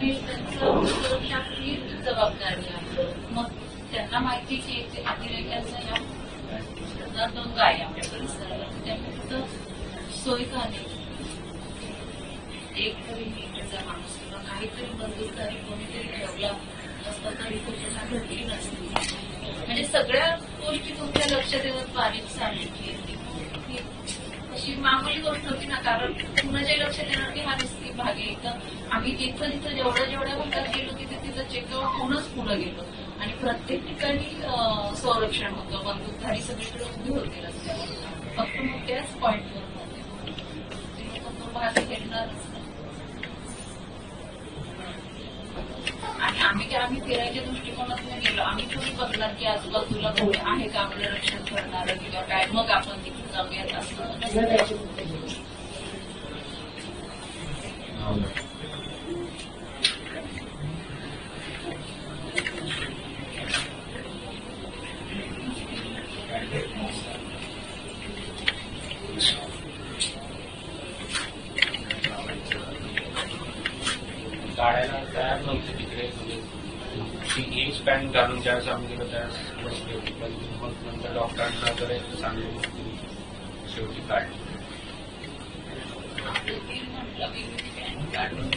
त्यांचं जबाबदारी आहे मग त्यांना माहिती की इथे अतिरेक्यांचा या दंग आहे आपल्या परिसराला तर तिथं सोय झाली एक तरी माणूस किंवा काहीतरी बंदूकधारी कोणीतरी ठेवला असता तरी कुठे घडली नसती म्हणजे सगळ्या गोष्टी तुमच्या लक्षात देऊन बारीक सांगितली. की मामूली गोष्ट होती ना कारण कुणाच्या लक्षात येणार की हा निस्ती भाग आहे तर आम्ही जिथं तिथं जेवढ्या जेवढ्या भागात गेलो तिथे तिथं चेकआउट होऊनच पुढे गेलो. आणि प्रत्येक ठिकाणी संरक्षण होतं बंदूकधारी सगळीकडे उभी होती रस्त्यावर. फक्त मग त्याच पॉईंटवर नव्हते ते लोक तो भाग खेळणारच नाही. आणि आम्ही काय आम्ही फिरायच्या दृष्टिकोनातून गेलो. आम्ही थोडी बघणार की आजूबाजूला कोणी आहे का आपलं रक्षण करणार किंवा काय? मग आपण तिकडे जाऊयात असं म्हणजे नसतं. काढायला तयार नव्हते तिकडे. ती एज पॅन्ट घालून ज्यावेळेस आम्ही गेलो त्यावेळेस पण मग नंतर डॉक्टरांना वगैरे चांगली मग शेवटी काढली. आपलं बिल म्हटलं काढून